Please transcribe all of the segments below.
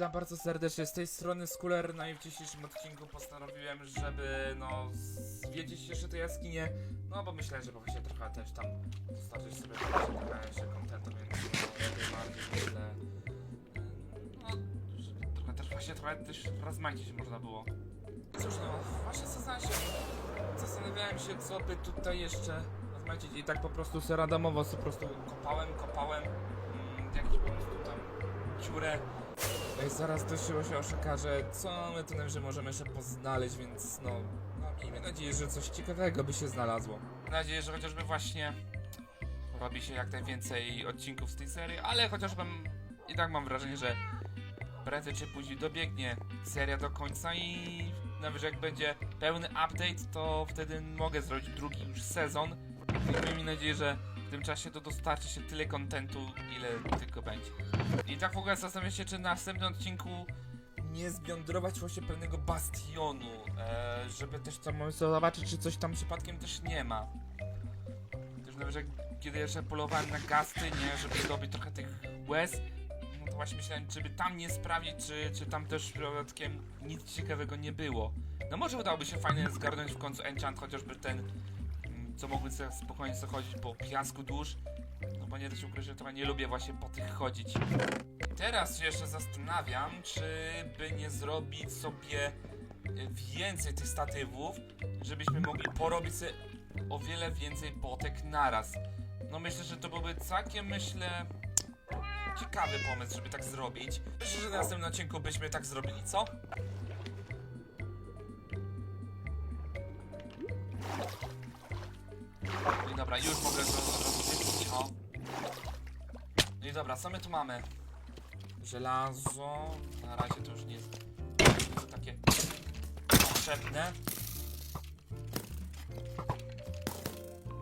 witam bardzo serdecznie. Z tej strony Skuler, no i w dzisiejszym odcinku postanowiłem, żeby no zwiedzić jeszcze tę jaskinię, no bo myślę, że właśnie trochę też tam dostarczyć sobie trochę jeszcze kontentu, więc no jak najbardziej myślę, no żeby trochę też właśnie trochę też rozmaicić można było. Cóż no, właśnie zastanawiałem się, zastanawiałem się co by tutaj jeszcze rozmaicić i tak po prostu se randomowo po prostu kopałem, kopałem, mm, jakiś po prostu tam dziurę. Zaraz dość się się co my tu najwyżej możemy jeszcze poznaleźć, więc no, no miejmy nadzieję, że coś ciekawego by się znalazło. Mam nadzieję, że chociażby właśnie robi się jak najwięcej odcinków z tej serii, ale chociażby i tak mam wrażenie, że prędzej czy później dobiegnie seria do końca i najwyżej jak będzie pełny update, to wtedy mogę zrobić drugi już sezon. Miejmy nadzieję, że w tym czasie to dostarczy się tyle kontentu, ile tylko będzie. I tak w ogóle zastanawiam się, czy na następnym odcinku nie zbiądrować właśnie pewnego bastionu, e, żeby też tam zobaczyć, czy coś tam przypadkiem też nie ma. Też nawet, że kiedy jeszcze polowałem na gasty, nie, żeby zdobyć trochę tych łez, no to właśnie myślałem, czy by tam nie sprawdzić, czy, czy tam też przypadkiem nic ciekawego nie było. No może udałoby się fajnie zgarnąć w końcu enchant, chociażby ten, co mógłby sobie spokojnie sobie chodzić po piasku dusz, no bo nie da się ukryć, że trochę nie lubię właśnie po tych chodzić. Teraz się jeszcze zastanawiam, czy by nie zrobić sobie e, więcej tych statywów, żebyśmy mogli porobić sobie o wiele więcej botek naraz. No myślę, że to byłby całkiem, myślę, ciekawy pomysł, żeby tak zrobić. Myślę, że na następnym odcinku byśmy tak zrobili, co? No i dobra, już mogę od razu wypić. No i dobra, co my tu mamy? Żelazo. Na razie to już nie jest to takie potrzebne.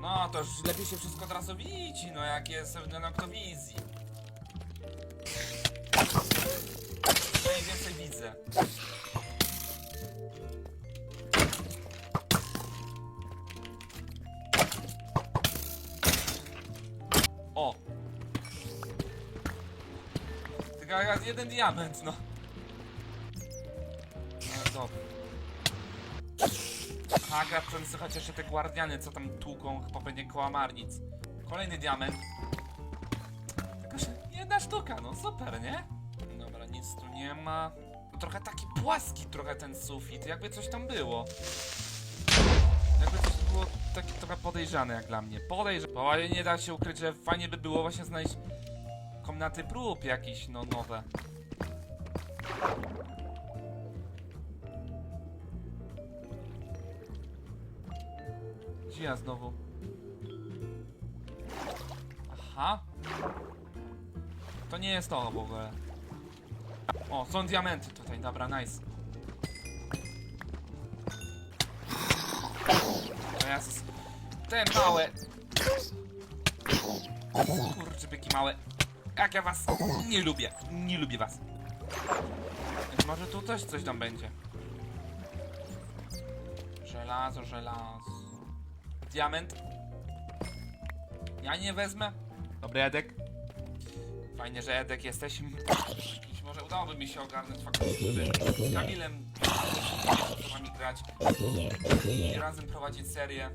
No to już lepiej się wszystko od razu widzi, no jak jest w noktowizji. Mniej więcej widzę. Tylko jak jeden diament, no. No dobra. Aha, gra chcę słychać jeszcze te guardiany, co tam tłuką chyba będzie kołamarnic. Kolejny diament. Tylko, że jedna sztuka, no super, nie? Dobra, nic tu nie ma. Trochę taki płaski trochę ten sufit, jakby coś tam było. Jakby coś było takie trochę podejrzane jak dla mnie. Podejrzane. Bo nie da się ukryć, że fajnie by było właśnie znaleźć komnaty prób jakieś, no nowe. Gdzie ja znowu? Aha. To nie jest to w ogóle. O, są diamenty tutaj, dobra, nice. Jezus. Te małe. Kurczę, byki małe. Jak ja was nie lubię. Nie lubię was. Więc może tu też coś tam będzie. Żelazo, żelazo. Diament. Ja nie wezmę. Dobry Edek. Fajnie, że Edek jesteś. Być może udałoby mi się ogarnąć faktycznie, z Kamilem z wami grać i razem prowadzić serię.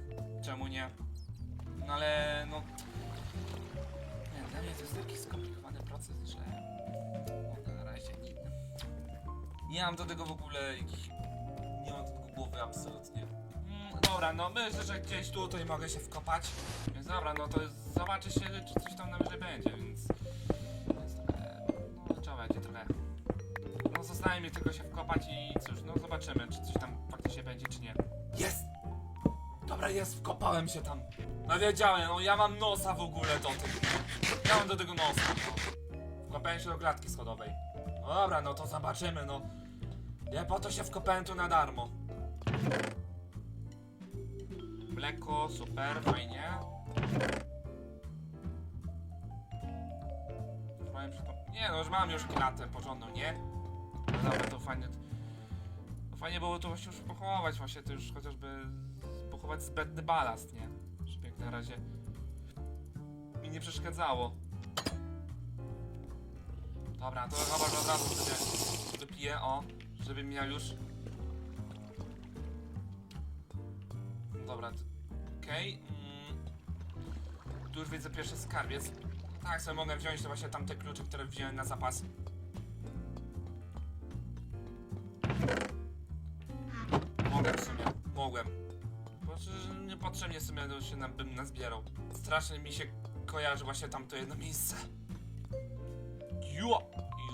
Czemu nie? No ale no... Nie, to jest taki skomplikowany proces, że... No, na razie nie... Nie mam do tego w ogóle. Nie mam do tego głowy absolutnie. Mm, dobra, no myślę, że gdzieś tutaj mogę się wkopać. Więc dobra, no to zobaczy się, czy coś tam najwyżej będzie, więc... Więc trochę... No trzeba będzie trochę... No zostaje mi tylko się wkopać i cóż, no zobaczymy, czy coś tam faktycznie będzie, czy nie. Jest! Dobra, jest, wkopałem się tam. No wiedziałem, no ja mam nosa w ogóle do tego. Ja mam do tego nosa, no. Wkopałem się do klatki schodowej. No dobra, no to zobaczymy, no. Ja po to się wkopałem tu na darmo. Mleko, super, fajnie. Nie, no już mam już klatę porządną, nie? No dobra, to fajnie. To fajnie było to właśnie już pochować, właśnie to już chociażby pochować zbędny balast, nie? Na razie mi nie przeszkadzało. Dobra, to chyba że od razu sobie wbiję, o, żeby miał już... Dobra, okej. mm. Tu już widzę pierwszy skarbiec. Tak, sobie mogę wziąć to właśnie tamte klucze, które wziąłem na zapas. Mogę w sumie, mogłem. Niepotrzebnie sobie się na, bym nazbierał. Strasznie mi się kojarzy właśnie tamto jedno miejsce. Jo!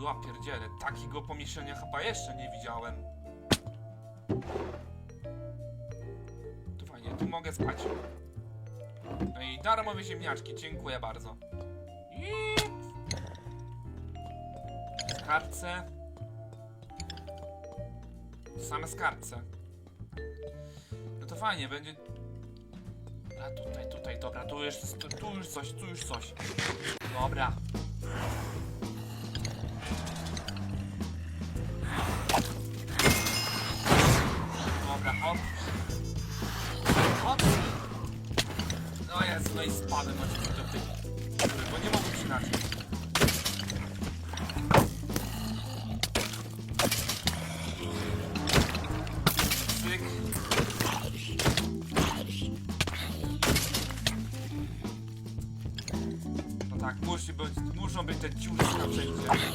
Ja pierdzielę, takiego pomieszczenia chyba jeszcze nie widziałem. Tu fajnie, tu mogę spać. No i darmowe ziemniaczki, dziękuję bardzo. I... Same skarbce. No to fajnie, będzie... A tutaj, tutaj, dobra, tu już, tu, już coś, tu już coś. Dobra. Dobra, hop. Hop. No jest, no i spadłem oczywiście do tych, bo nie mogłem się. Te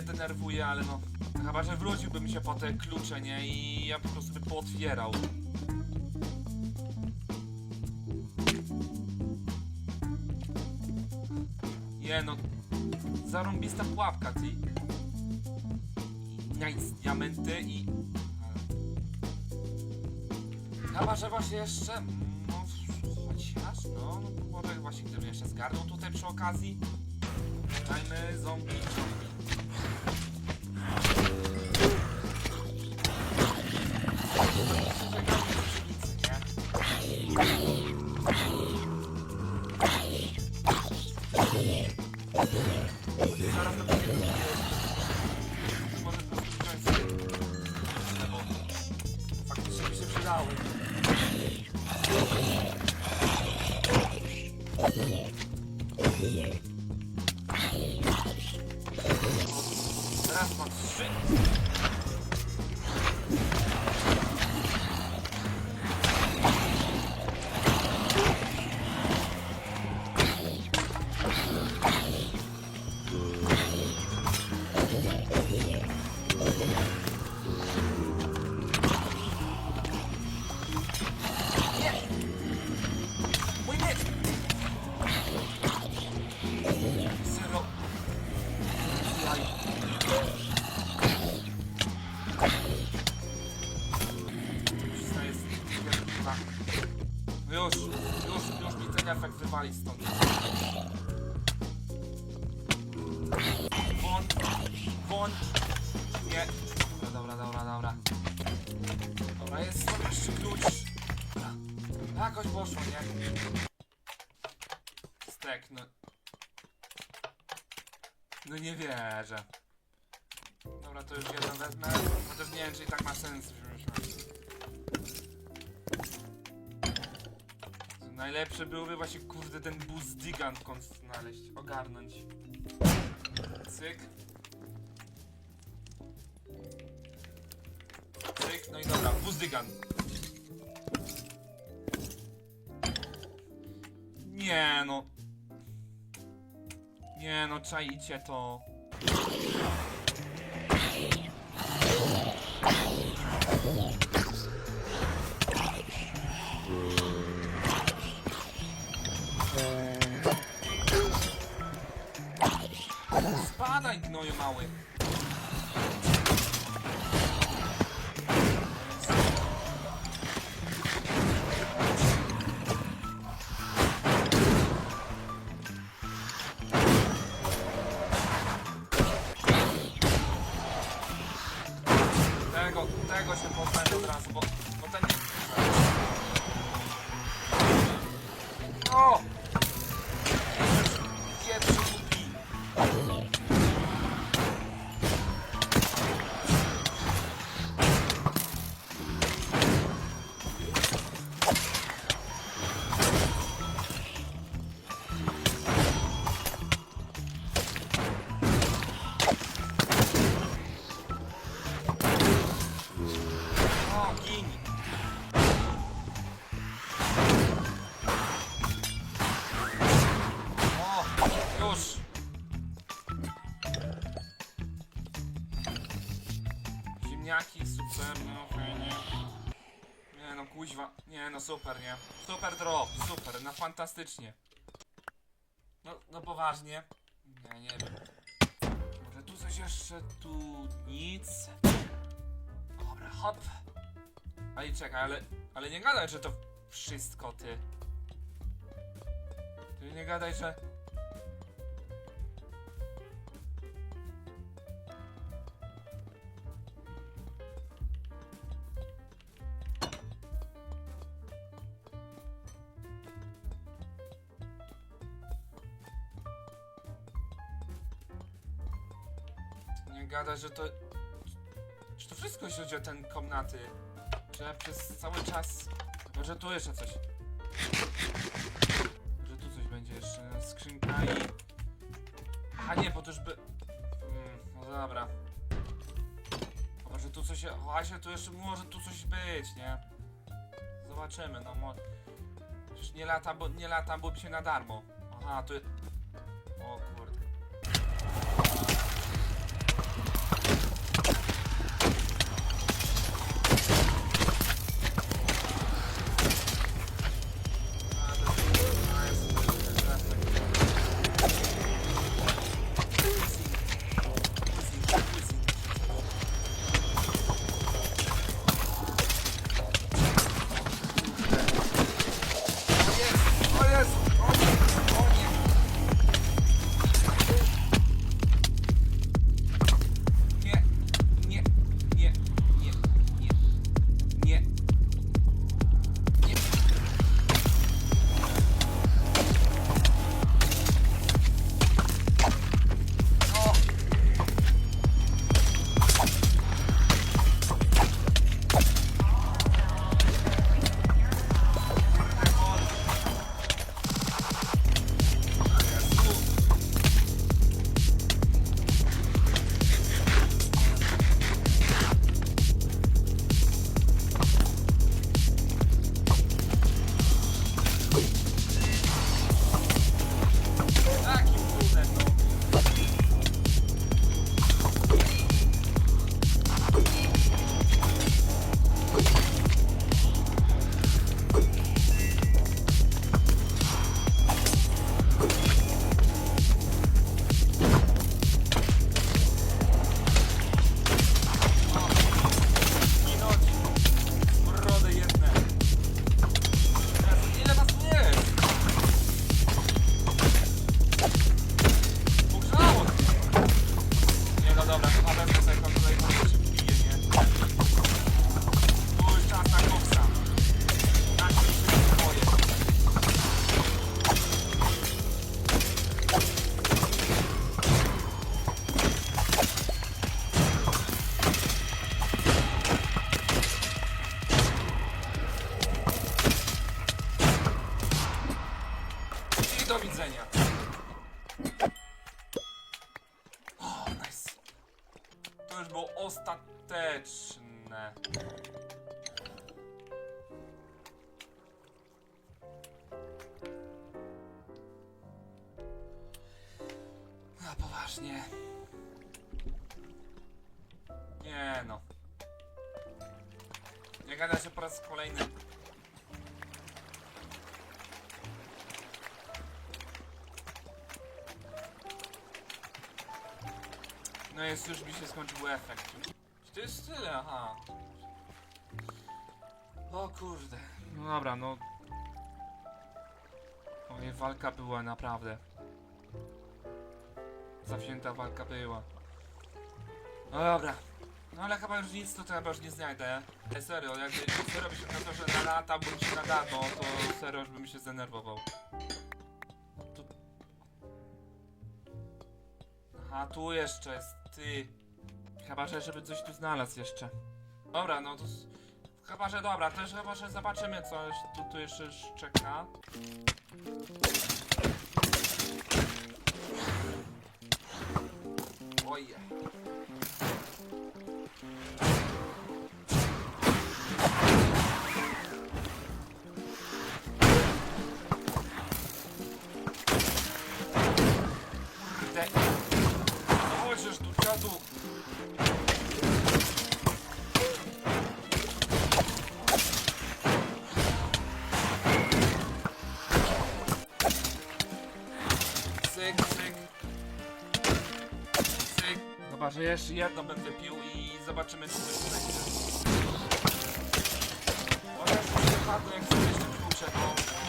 mnie denerwuje, ale no... Chyba, że wróciłbym się po te klucze, nie? I ja po prostu by pootwierał. Nie no, zarąbista pułapka, ty. Nice, diamenty i... Chyba, że właśnie jeszcze... No, chociaż, no, no może właśnie gdybym jeszcze zgarnął tutaj przy okazji. Dajmy zombie, Yeah. Yeah. Jakoś poszło, nie? Stek, no. No nie wierzę. Dobra, to już jeden wezmę. Chociaż nie wiem, czy i tak ma sens wziąć. Najlepszy byłby właśnie, kurde, ten bus gigant znaleźć, ogarnąć. Cyk. Cyk, no i dobra, buzdygan. Nie no. Nie no, czaicie to. Spadaj, gnoju mały. Ziemniaki, super, no fajnie. Nie no, kuźwa. Nie no, super, nie? Super drop, super, no fantastycznie. No, no poważnie. Nie, nie wiem. Może tu coś jeszcze, tu nic. Dobra, hop. Ale czekaj, ale, ale nie gadaj, że to wszystko ty. Ty nie gadaj, że... Nie gadaj, że to... Czy to wszystko, jeśli chodzi o ten komnaty? Że przez cały czas... Może tu jeszcze coś. Że tu coś będzie jeszcze. Skrzynka i... A nie, bo to już by... Mm, no dobra. Może tu coś... Asia, tu jeszcze może tu coś być, nie? Zobaczymy, no mo... Przecież nie latam, bo nie latam, bo się na darmo. Aha, tu... Kurwa, poważnie. Nie no. Nie gada się po raz kolejny. No jest, już mi się skończył efekt. Czy to jest tyle? Aha. O kurde. No dobra, no... Moje walka była naprawdę... Zawzięta walka była. No dobra. No ale chyba już nic to chyba już nie znajdę. Ej, serio, jakby serio by się okazało, że na lata się na darmo, to serio już bym się zdenerwował. Tu... Aha, tu jeszcze jest, ty. Chyba, że żeby coś tu znalazł jeszcze. Dobra, no to... Chyba, że dobra, też chyba, że zobaczymy coś tu, tu jeszcze sz- czeka. Że jeszcze jedno będę pił i zobaczymy, czy coś będzie. Już się padło, jak sobie jeszcze klucze, bo...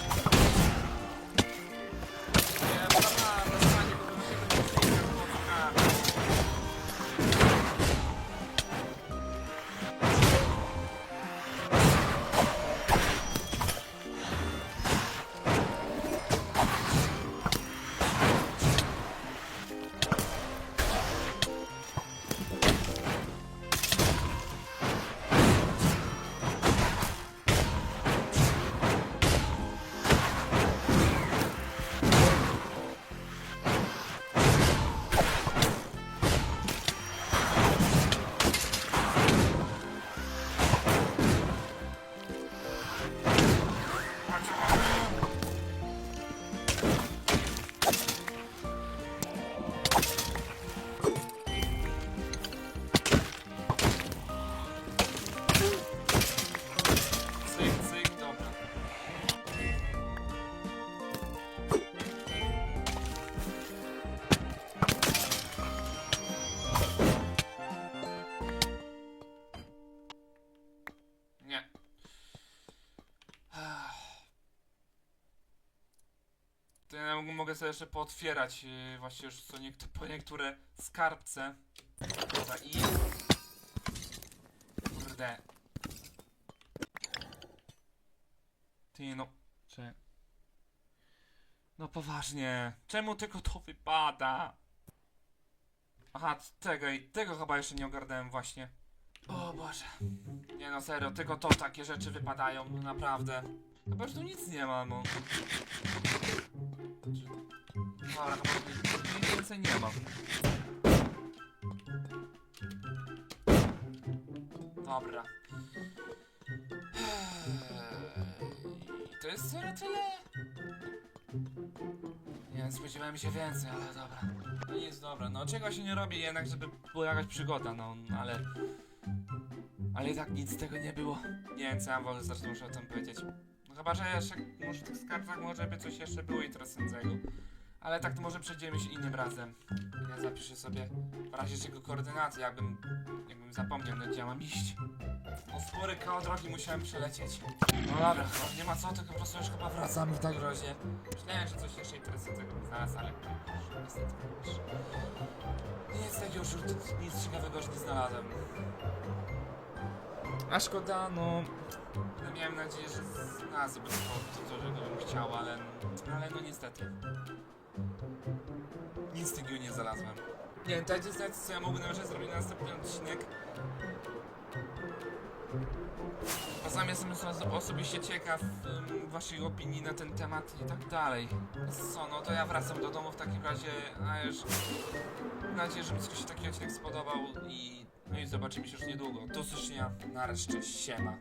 mogę sobie jeszcze pootwierać yy, właśnie już co niektó- po niektóre skarbce. Dobra i... Kurde. Ty no. Czy... No poważnie. Czemu tylko to wypada? Aha, tego, i- tego chyba jeszcze nie ogarnąłem właśnie. O Boże. Nie no serio, tylko to takie rzeczy wypadają, naprawdę. Chyba, że tu nic nie ma, no. Dobra, chyba więcej nie ma. Dobra. I to jest serio tyle? Nie, spodziewałem się więcej, ale dobra. No nic, dobra. No czego się nie robi jednak, żeby była jakaś przygoda, no ale... Ale i tak nic z tego nie było. Nie wiem, co ja w ogóle zresztą muszę o tym powiedzieć. Chyba, że jeszcze, może w tych skarbach może by coś jeszcze było interesującego. Ale tak to może przejdziemy się innym razem. Ja zapiszę sobie w razie czego koordynaty, jakbym, jakbym zapomniał, no gdzie mam iść. No spory kawał drogi musiałem przelecieć. No dobra, no nie ma co, tylko po prostu już chyba wracamy w tak razie. Myślałem, że coś jeszcze interesującego bym znalazł, ale niestety już... Nic takiego już, nic ciekawego już nie znalazłem. A szkoda, no... no miałem nadzieję, że znalazłbym to, czego bym chciał, ale, ale no niestety. Nic takiego nie znalazłem. Nie wiem, dajcie znać, co ja mógłbym jeszcze zrobić na następny odcinek. A sam jestem oso- osobiście ciekaw em, waszej opinii na ten temat i tak dalej. Co, no to ja wracam do domu w takim razie, a już mam nadzieję, że mi się taki odcinek spodobał i no i zobaczymy się już niedługo. Do usłyszenia, nareszcie, siema.